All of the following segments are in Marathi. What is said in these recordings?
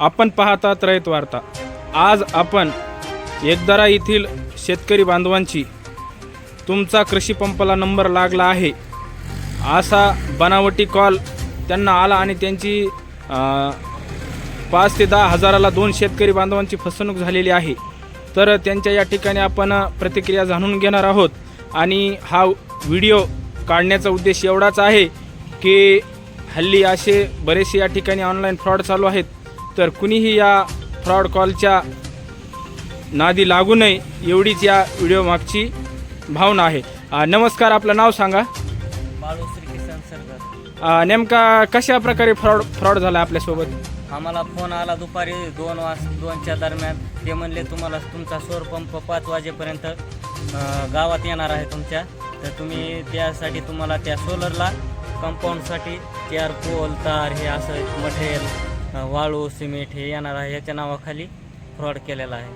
आपण पाहतात रयत वार्ता आज आपण एकदरा येथील शेतकरी बांधवांची तुमचा कृषी पंपाला नंबर लागला आहे. असा बनावटी कॉल त्यांना आला आणि त्यांची पाच ते दहा हजाराला दोन शेतकरी बांधवांची फसवणूक झालेली आहे. तर त्यांच्या या ठिकाणी आपण प्रतिक्रिया जाणून घेणार आहोत. आणि हा व्हिडिओ काढण्याचा उद्देश एवढाच आहे की हल्ली असे बरेचसे या ठिकाणी ऑनलाईन फ्रॉड चालू आहेत. तर कुणीही या फ्रॉड कॉलच्या नादी लागू नये एवढीच या व्हिडिओ मागची भावना आहे. नमस्कार आपलं नाव सांगा. बाळू श्रीकिसन नेमका कशा प्रकारे फ्रॉड फ्रॉड झाला आपल्यासोबत? आम्हाला फोन आला दुपारी दोन वाज दोनच्या दरम्यान. ते म्हणले तुम्हाला तुमचा सौर पंप पाच वाजेपर्यंत अं, गावात येणार आहे तुमच्या. तर तुम्ही त्यासाठी तुम्हाला त्या सोलरला कंपाऊंडसाठी चार पोल तार हे असं मटेरियल वाळू सिमेंट हे येणार आहे. याच्या नावाखाली फ्रॉड केलेला आहे.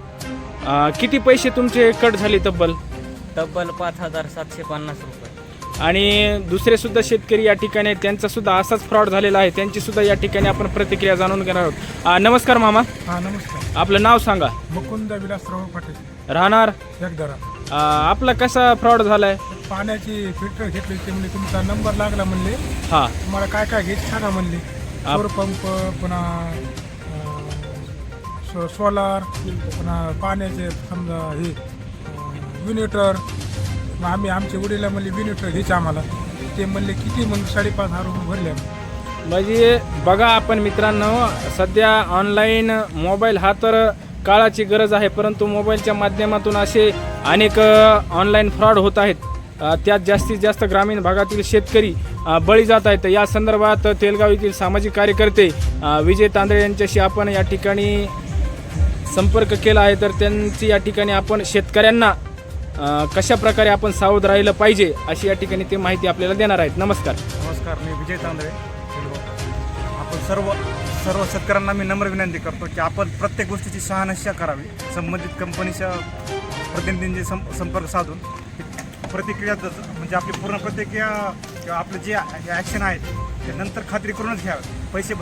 अ, किती पैसे तुमचे कट झाले तब्बल? तब्बल पाच हजार सातशे पन्नास रुपये. आणि दुसरे सुद्धा शेतकरी या ठिकाणी आहेत, त्यांचा सुद्धा असाच फ्रॉड झालेला आहे. त्यांची सुद्धा या ठिकाणी आपण प्रतिक्रिया जाणून घेणार आहोत. अ, नमस्कार मामा. हा नमस्कार. आपलं नाव सांगा. मुकुंद विलासराव पाटील. राहणार? जगदरा अ, आपला कसा फ्रॉड झालाय? पाण्याची फिल्टर घेतली ते म्हणले तुमचा नंबर लागला म्हणले. हा. तुम्हाला काय काय घ्यायचं सांगा म्हणले. सौर पंप पुन्हा सो सोलार पुन्हा पाण्याचे समजा हे विनिटर मग आम्ही आमचे वडील म्हणले विनिटर घ्यायचे आम्हाला. ते म्हणले किती मग? साडेपाच हजार रुपये भरले. म्हणजे बघा आपण मित्रांनो सध्या ऑनलाईन मोबाईल हा तर काळाची गरज आहे परंतु मोबाईलच्या माध्यमातून असे अनेक ऑनलाईन फ्रॉड होत आहेत. त्यात जास्तीत जास्त ग्रामीण भागातील शेतकरी बळी जात आहेत. या संदर्भात तेलगाव येथील सामाजिक कार्यकर्ते विजय तांदळे यांच्याशी आपण या ठिकाणी संपर्क केला आहे. तर त्यांची या ठिकाणी आपण शेतकऱ्यांना कशा प्रकारे आपण सावध राहिलं पाहिजे अशी या ठिकाणी ते माहिती आपल्याला देणार आहेत. नमस्कार. नमस्कार मी विजय तांदळे. आपण सर्व सर्व शेतकऱ्यांना मी नम्र विनंती करतो की आपण प्रत्येक गोष्टीची शहानिशा करावी. संबंधित कंपनीच्या प्रतिनिधींशी सं संपर्क साधून. प्रतिक्रिया ज- म्हणजे आपली पूर्ण प्रतिक्रिया किंवा जे ॲक्शन आहेत ते नंतर खात्री करूनच घ्यावे. पैसे भर